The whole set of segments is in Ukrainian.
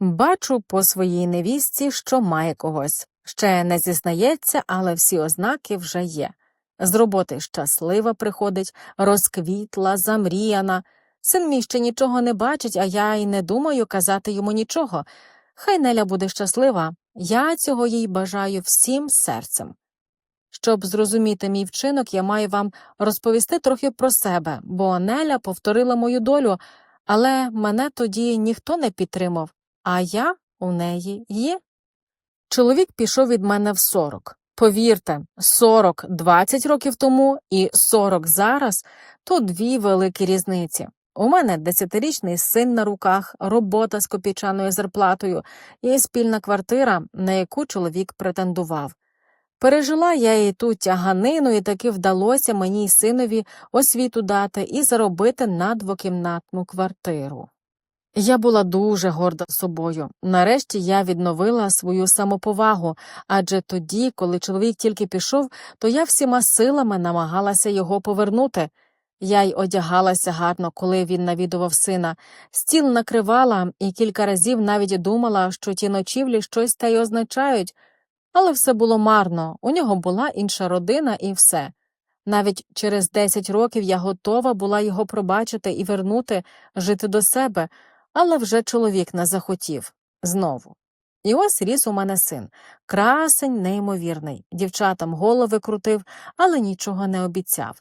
Бачу по своїй невістці, що має когось. Ще не зізнається, але всі ознаки вже є. З роботи щаслива приходить, розквітла, замріяна. Син мій ще нічого не бачить, а я й не думаю казати йому нічого. Хай Неля буде щаслива, я цього їй бажаю всім серцем. Щоб зрозуміти мій вчинок, я маю вам розповісти трохи про себе, бо Неля повторила мою долю, але мене тоді ніхто не підтримав, а я у неї є. Чоловік пішов від мене в сорок. Повірте, сорок двадцять років тому і сорок зараз то дві великі різниці. У мене десятирічний син на руках, робота з копійчаною зарплатою і спільна квартира, на яку чоловік претендував. Пережила я і ту тяганину, і таки вдалося мені й синові освіту дати і заробити на двокімнатну квартиру. Я була дуже горда собою. Нарешті я відновила свою самоповагу, адже тоді, коли чоловік тільки пішов, то я всіма силами намагалася його повернути. Я й одягалася гарно, коли він навідував сина, стіл накривала і кілька разів навіть думала, що ті ночівлі щось та й означають, але все було марно, у нього була інша родина і все. Навіть через десять років я готова була його пробачити і вернути жити до себе, але вже чоловік не захотів знову. І ось ріс у мене син, красень неймовірний, дівчатам голови крутив, але нічого не обіцяв.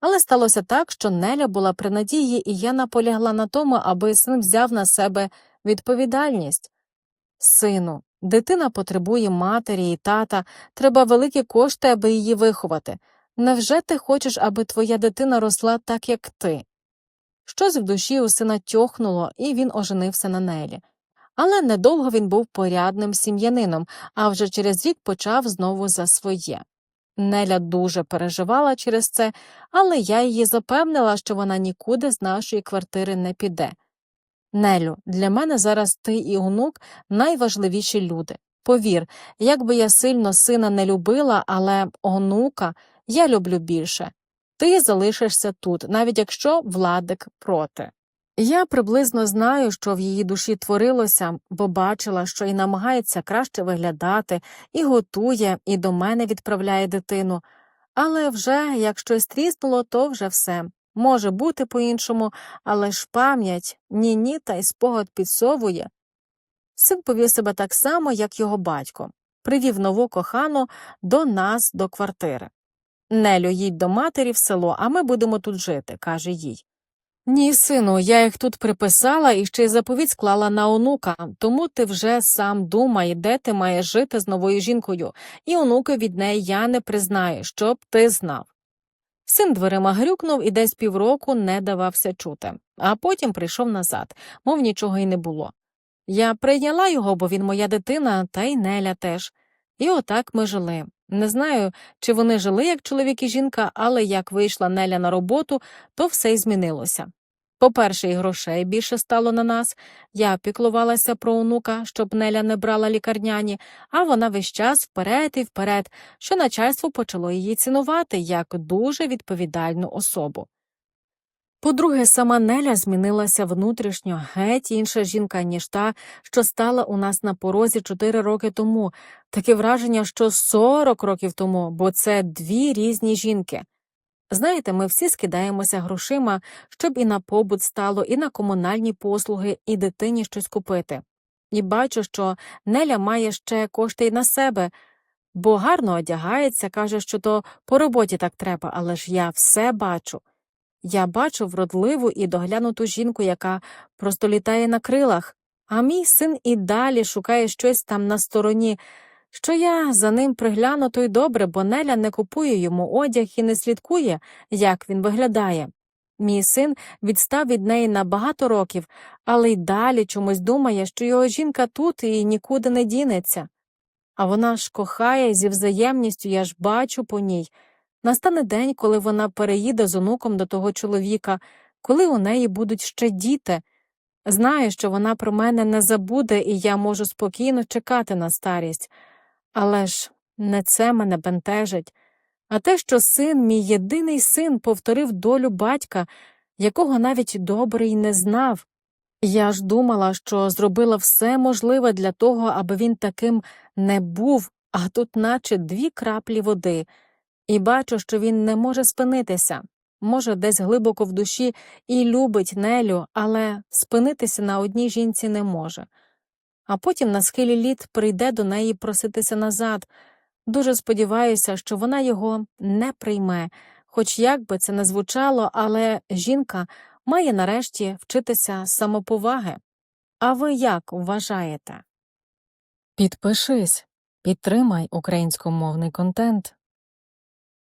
Але сталося так, що Неля була при надії, і я наполягла на тому, аби син взяв на себе відповідальність. Сину, дитина потребує матері і тата, треба великі кошти, аби її виховати. Невже ти хочеш, аби твоя дитина росла так, як ти? Щось в душі у сина тьохнуло, і він оженився на Нелі. Але недовго він був порядним сім'янином, а вже через рік почав знову за своє. Неля дуже переживала через це, але я її запевнила, що вона нікуди з нашої квартири не піде. Нелю, для мене зараз ти і онук найважливіші люди. Повір, як би я сильно сина не любила, але онука я люблю більше. Ти залишишся тут, навіть якщо владик проти. Я приблизно знаю, що в її душі творилося, бо бачила, що і намагається краще виглядати, і готує, і до мене відправляє дитину. Але вже як щось тріснуло, то вже все. Може бути по-іншому, але ж пам'ять ні ні та й спогад підсовує. Син повів себе так само, як його батько, привів нову кохану до нас до квартири. Нелю, їдь до матері в село, а ми будемо тут жити, каже їй. Ні, сину, я їх тут приписала і ще й заповідь склала на онука, тому ти вже сам думай, де ти маєш жити з новою жінкою, і онуки від неї я не признаю, щоб ти знав. Син дверима грюкнув і десь півроку не давався чути, а потім прийшов назад, мов нічого й не було. Я прийняла його, бо він моя дитина, та й Неля теж. І отак ми жили. Не знаю, чи вони жили як чоловік і жінка, але як вийшла Неля на роботу, то все й змінилося. По-перше, і грошей більше стало на нас. Я піклувалася про онука, щоб Неля не брала лікарняні, а вона весь час вперед і вперед, що начальство почало її цінувати як дуже відповідальну особу. По-друге, сама Неля змінилася внутрішньо, геть інша жінка, ніж та, що стала у нас на порозі чотири роки тому, таке враження, що сорок років тому, бо це дві різні жінки. Знаєте, ми всі скидаємося грошима, щоб і на побут стало, і на комунальні послуги, і дитині щось купити. І бачу, що Неля має ще кошти й на себе, бо гарно одягається, каже, що то по роботі так треба, але ж я все бачу. Я бачу вродливу і доглянуту жінку, яка просто літає на крилах, а мій син і далі шукає щось там на стороні, що я за ним пригляну, то й добре, бо Неля не купує йому одяг і не слідкує, як він виглядає. Мій син відстав від неї на багато років, але й далі чомусь думає, що його жінка тут і нікуди не дінеться. А вона ж кохає зі взаємністю, я ж бачу по ній. Настане день, коли вона переїде з онуком до того чоловіка, коли у неї будуть ще діти. Знаю, що вона про мене не забуде, і я можу спокійно чекати на старість. Але ж не це мене бентежить, а те, що син, мій єдиний син, повторив долю батька, якого навіть добре й не знав. Я ж думала, що зробила все можливе для того, аби він таким не був, а тут наче дві краплі води, і бачу, що він не може спинитися. Може, десь глибоко в душі і любить Нелю, але спинитися на одній жінці не може. А потім на схилі літ прийде до неї проситися назад. Дуже сподіваюся, що вона його не прийме, хоч як би це не звучало, але жінка має нарешті вчитися самоповаги. А ви як вважаєте? Підпишись, підтримай українськомовний контент.